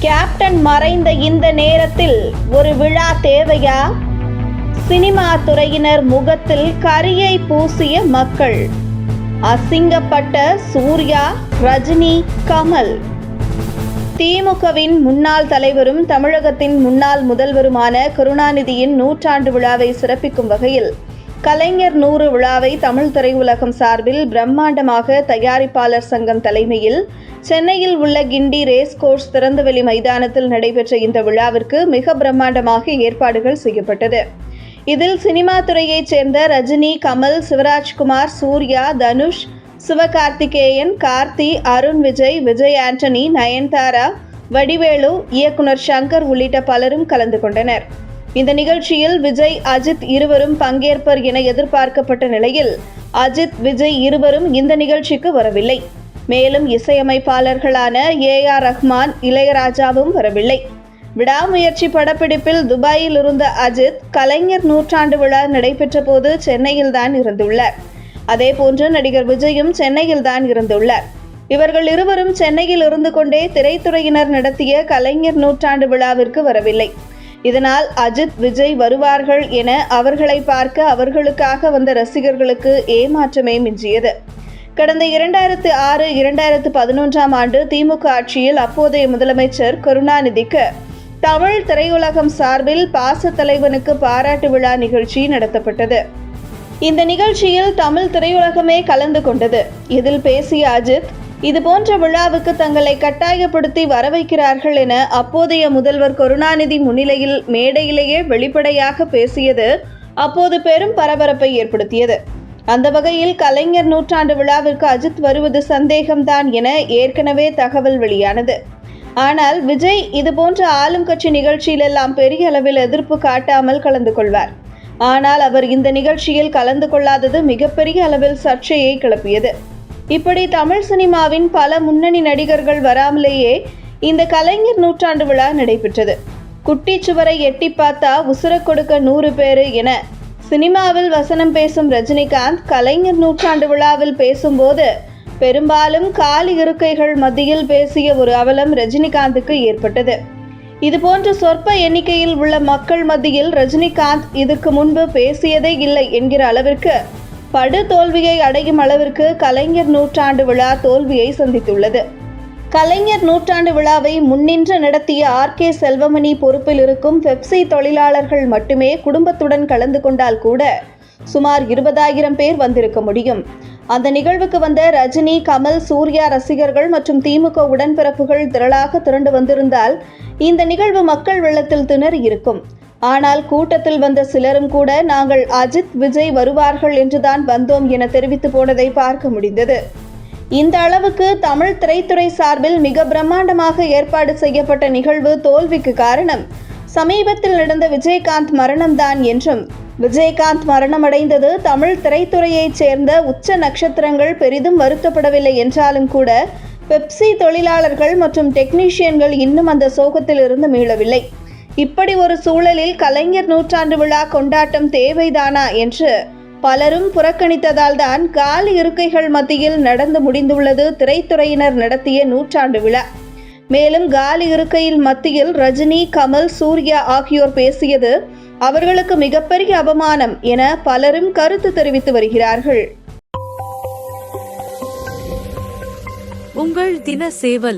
Captain மறைந்த இந்த நேரத்தில் ஒரு விழா தேவையா? சினிமா துறையினர் முகத்தில் கரியை பூசிய மக்கள். அசிங்கப்பட்ட சூர்யா ரஜினி கமல். திமுகவின் முன்னாள் தலைவரும் தமிழகத்தின் முன்னாள் முதல்வருமான கருணாநிதியின் நூற்றாண்டு விழாவை சிறப்பிக்கும் வகையில் கலைஞர் நூறு விழாவை தமிழ் திரையுலகம் சார்பில் பிரம்மாண்டமாக தயாரிப்பாளர் சங்கம் தலைமையில் சென்னையில் உள்ள கிண்டி ரேஸ் கோர்ஸ் திறந்தவெளி மைதானத்தில் நடைபெற்ற இந்த விழாவிற்கு மிக பிரம்மாண்டமாக ஏற்பாடுகள் செய்யப்பட்டது. இதில் சினிமா துறையைச் சேர்ந்த ரஜினி கமல் சிவராஜ்குமார் சூர்யா தனுஷ் சிவகார்த்திகேயன் கார்த்தி அருண் விஜய் விஜய் ஆண்டனி நயன்தாரா வடிவேலு இயக்குனர் சங்கர் உள்ளிட்ட பலரும் கலந்து கொண்டனர். இந்த நிகழ்ச்சியில் விஜய் அஜித் இருவரும் பங்கேற்பர் என எதிர்பார்க்கப்பட்ட நிலையில் அஜித் விஜய் இருவரும் இந்த நிகழ்ச்சிக்கு வரவில்லை. மேலும் இசையமைப்பாளர்களான ஏ ஆர் ரஹ்மான் இளையராஜாவும் வரவில்லை. விடாமுயற்சி படப்பிடிப்பில் துபாயில் இருந்த அஜித் கலைஞர் நூற்றாண்டு விழா நடைபெற்ற போது சென்னையில் தான் இருந்துள்ளார். அதேபோன்று நடிகர் விஜயும் சென்னையில்தான் இருந்துள்ளார். இவர்கள் இருவரும் சென்னையில் இருந்து கொண்டே திரைத்துறையினர் நடத்திய கலைஞர் நூற்றாண்டு விழாவிற்கு வரவில்லை. இதனால் அஜித் விஜய் வருவார்கள் என அவர்களை பார்க்க அவர்களுக்காக வந்த ரசிகர்களுக்கு ஏமாற்றமே மிஞ்சியது. கடந்த இரண்டாயிரத்து ஆறு இரண்டாயிரத்து பதினொன்றாம் ஆண்டு திமுக ஆட்சியில் அப்போதைய முதலமைச்சர் கருணாநிதிக்கு தமிழ் திரையுலகம் சார்பில் பாச தலைவனுக்கு பாராட்டு விழா நிகழ்ச்சி நடத்தப்பட்டது. இந்த நிகழ்ச்சியில் தமிழ் திரையுலகமே கலந்து கொண்டது. இதில் பேசிய அஜித் இது போன்ற விழாவுக்கு தங்களை கட்டாயப்படுத்தி வரவைக்கிறார்கள் என அப்போதைய முதல்வர் கருணாநிதி முன்னிலையில் மேடையிலேயே வெளிப்படையாக பேசியது அப்போது பெரும் பரபரப்பை ஏற்படுத்தியது. அந்த வகையில் கலைஞர் நூற்றாண்டு விழாவிற்கு அஜித் வருவது சந்தேகம்தான் என ஏற்கனவே தகவல் வெளியானது. ஆனால் விஜய் இதுபோன்ற ஆளும் கட்சி நிகழ்ச்சியிலெல்லாம் பெரிய அளவில் எதிர்ப்பு காட்டாமல் கலந்து கொள்வார். ஆனால் அவர் இந்த நிகழ்ச்சியில் கலந்து கொள்ளாதது மிகப்பெரிய அளவில் சர்ச்சையை கிளப்பியது. இப்படி தமிழ் சினிமாவின் பல முன்னணி நடிகர்கள் வராமலேயே இந்த கலைஞர் நூற்றாண்டு விழா நடைபெற்றது. குட்டிச்சுவரை எட்டி பார்த்தா உசுர கொடுக்க நூறு பேரு என சினிமாவில் வசனம் பேசும் ரஜினிகாந்த் கலைஞர் நூற்றாண்டு விழாவில் பேசும்போது பெரும்பாலும் காலி இருக்கைகள் மத்தியில் பேசிய ஒரு அவலம் ரஜினிகாந்துக்கு ஏற்பட்டது. இதுபோன்ற சொற்ப எண்ணிக்கையில் உள்ள மக்கள் மத்தியில் ரஜினிகாந்த் இதுக்கு முன்பு பேசியதே இல்லை என்கிற அளவிற்கு படு தோல்வியை அடையும் அளவிற்கு கலைஞர் நூற்றாண்டு விழா தோல்வியை சந்தித்துள்ளது. கலைஞர் நூற்றாண்டு விழாவை முன்னின்று நடத்திய ஆர். கே. செல்வமணி பொறுப்பில் இருக்கும் பெப்சி தொழிலாளர்கள் மட்டுமே குடும்பத்துடன் கலந்து கொண்டால் கூட சுமார் இருபதாயிரம் பேர் வந்திருக்க முடியும். அந்த நிகழ்வுக்கு வந்த ரஜினி கமல் சூர்யா ரசிகர்கள் மற்றும் திமுக உடன்பிறப்புகள் திரளாக திரண்டு வந்திருந்தால் இந்த நிகழ்வு மக்கள் வெள்ளத்தில் திணறி இருக்கும். ஆனால் கூட்டத்தில் வந்த சிலரும் கூட நாங்கள் அஜித் விஜய் வருவார்கள் என்றுதான் வந்தோம் என தெரிவித்து போனதை பார்க்க முடிந்தது. இந்த அளவுக்கு தமிழ் திரைத்துறை சார்பில் மிக பிரம்மாண்டமாக ஏற்பாடு செய்யப்பட்ட நிகழ்வு தோல்விக்கு காரணம் சமீபத்தில் நடந்த விஜயகாந்த் மரணம்தான் என்றும் விஜயகாந்த் மரணமடைந்தது தமிழ் திரைத்துறையைச் சேர்ந்த உச்ச நட்சத்திரங்கள் பெரிதும் வருத்தப்படவில்லை என்றாலும் கூட பெப்சி தொழிலாளர்கள் மற்றும் டெக்னீஷியன்கள் இன்னும் அந்த சோகத்தில் இருந்து மீளவில்லை. இப்படி ஒரு சூழலில் கலைஞர் நூற்றாண்டு விழா கொண்டாட்டம் தேவைதானா என்று பலரும் புறக்கணித்ததால் தான் காலி இருக்கைகள் மத்தியில் நடந்து முடிந்துள்ளது திரைத்துறையினர் நடத்திய நூற்றாண்டு விழா. மேலும் காலி இருக்கையில் மத்தியில் ரஜினி கமல் சூர்யா ஆகியோர் பேசியது அவர்களுக்கு மிகப்பெரிய அவமானம் என பலரும் கருத்து தெரிவித்து வருகிறார்கள். உங்கள் தின சேவல்.